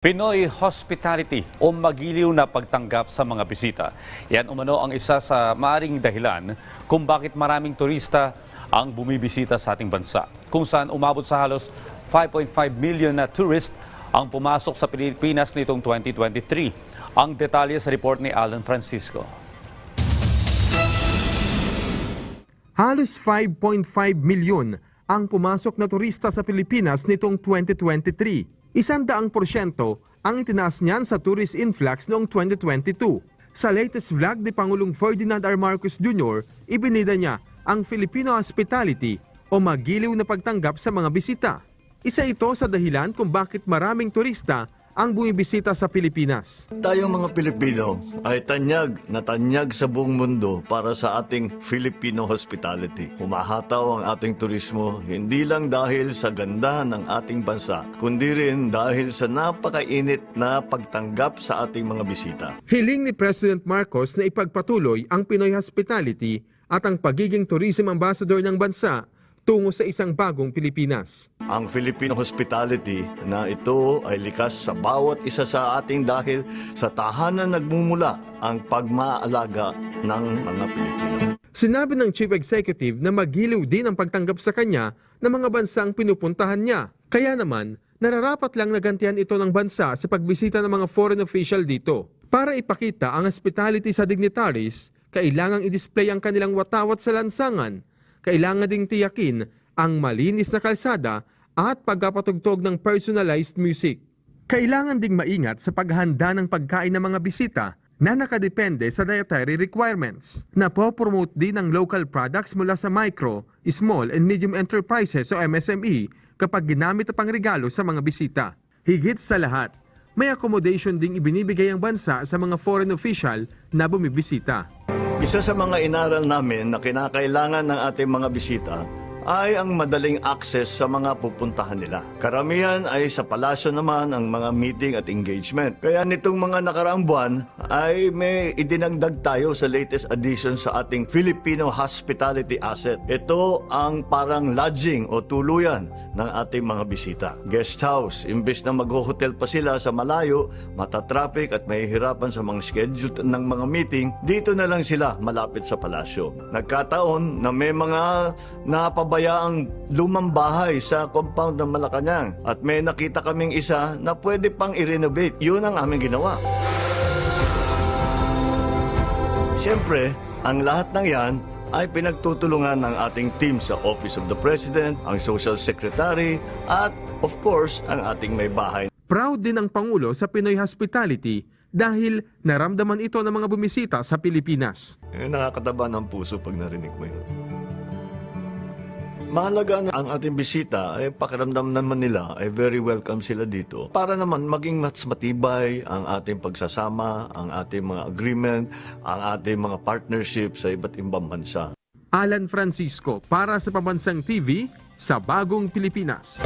Pinoy Hospitality o magiliw na pagtanggap sa mga bisita. Yan umano ang isa sa maaring dahilan kung bakit maraming turista ang bumibisita sa ating bansa. Kung saan umabot sa halos 5.5 million na tourist ang pumasok sa Pilipinas nitong 2023. Ang detalye sa report ni Alan Francisco. Halos 5.5 milyon ang pumasok na turista sa Pilipinas nitong 2023. Isandaang porsyento ang itinaas niyan sa tourist influx noong 2022. Sa latest vlog ni Pangulong Ferdinand R. Marcos Jr., ibinida niya ang Filipino hospitality o magiliw na pagtanggap sa mga bisita. Isa ito sa dahilan kung bakit maraming turista ang bumibisita sa Pilipinas. Tayong mga Pilipino ay tanyag na tanyag sa buong mundo para sa ating Filipino hospitality. Humahataw ang ating turismo hindi lang dahil sa ganda ng ating bansa, kundi rin dahil sa napakainit na pagtanggap sa ating mga bisita. Hiling ni President Marcos na ipagpatuloy ang Pinoy hospitality at ang pagiging tourism ambassador ng bansa tungo sa isang bagong Pilipinas. Ang Filipino hospitality na ito ay likas sa bawat isa sa ating dahil sa tahanan nagmumula ang pagmaalaga ng mga Pilipino. Sinabi ng Chief Executive na magiliw din ang pagtanggap sa kanya ng mga bansang pinupuntahan niya. Kaya naman, nararapat lang nagantihan ito ng bansa sa pagbisita ng mga foreign official dito. Para ipakita ang hospitality sa dignitaries, kailangang i-display ang kanilang watawat sa lansangan. Kailangan ding tiyakin ang malinis na kalsada at pagkapatugtog ng personalized music. Kailangan ding maingat sa paghahanda ng pagkain ng mga bisita na nakadepende sa dietary requirements. Napopromote din ang local products mula sa micro, small and medium enterprises o MSME kapag ginamit ang pangregalo sa mga bisita. Higit sa lahat, may accommodation ding ibinibigay ang bansa sa mga foreign official na bumibisita. Isa sa mga inaral namin na kinakailangan ng ating mga bisita ay ang madaling access sa mga pupuntahan nila. Karamihan ay sa palasyo naman ang mga meeting at engagement. Kaya nitong mga nakaraang buwan ay may idinagdag tayo sa latest addition sa ating Filipino Hospitality Asset. Ito ang parang lodging o tuluyan ng ating mga bisita. Guest house, imbes na mag-hotel pa sila sa malayo, matatraffic at mahihirapan sa mga schedule ng mga meeting, dito na lang sila malapit sa palasyo. Nagkataon na may mga napabayaang lumang bahay sa compound ng Malacanang at may nakita kaming isa na pwede pang i-renovate. Yun ang aming ginawa. Siyempre, ang lahat ng yan ay pinagtutulungan ng ating team sa Office of the President, ang Social Secretary, at of course, ang ating may bahay. Proud din ang Pangulo sa Pinoy Hospitality dahil naramdaman ito ng mga bumisita sa Pilipinas. Eh, nakakataba ng puso pag narinig mo yun. Mahalaga na ang ating bisita ay pakiramdam naman nila ay very welcome sila dito para naman maging mas matibay ang ating pagsasama, ang ating mga agreement, ang ating mga partnership sa iba't ibang bansa. Alan Francisco para sa Pambansang TV sa Bagong Pilipinas.